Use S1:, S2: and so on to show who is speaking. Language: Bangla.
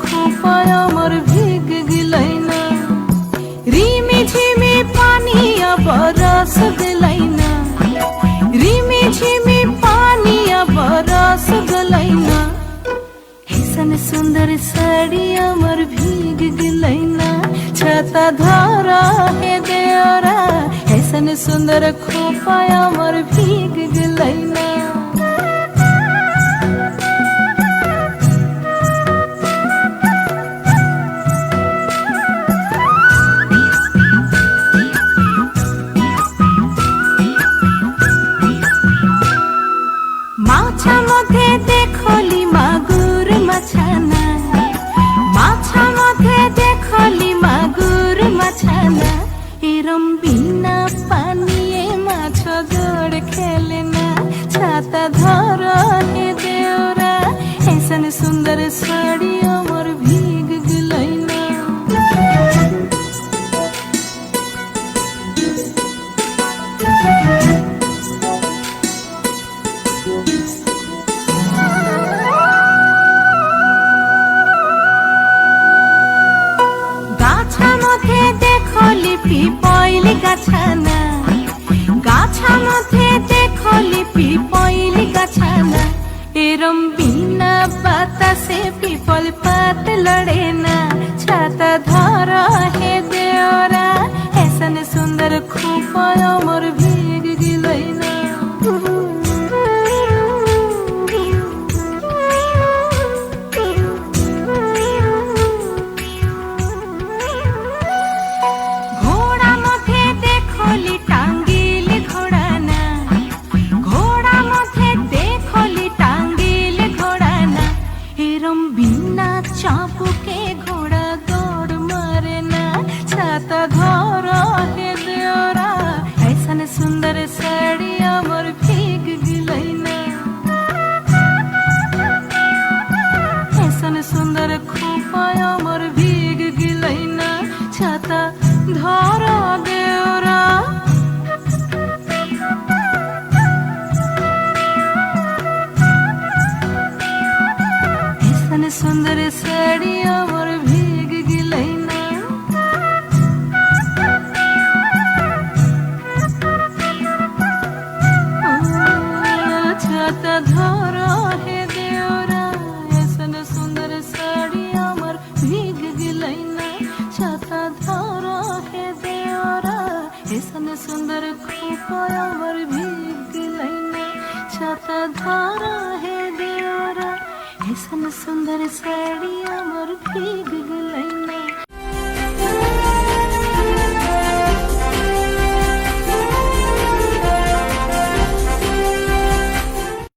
S1: খোপায় আমার ভিগে গিলাই না রিমি ঝিমি পানি আবার রাস গেলাই না রিমি ঝিমি পানি আবার রাস গেলাই না হিসানে সুন্দর শাড়ি আমার ভিগ গিলাই না ছাতা ধরা হে দেওরা হেসানে সুন্দর খোপায় আমার ভিগ গিলাই না মধ্যে খলি মাগুর মাছানা। মাছা মধ্যে খলি মাগুর মাছানা। এরম বিনা পানিয়ে মাছ গড় খেলে না। ছাতা ধর হে দেওরা এসন সুন্দর স্বর গাছা দেখো লিপি পিপইলি গাছানা। গাছা মধ্যে লিপি পিপইলি গাছানা। এরম বিনা বাতাসে পিপল পাত লড়ে না। পাতা ধরা দেওরা সুন্দর সাড়ি আমার ভেগ গেলাই না। ছাতা আচ্ছা, ধরা হে सन सुंदर खोपाया वर भीग लैने। छाता धारा है देवरा ऐसन सुंदर साड़ी अमर भीग लैने।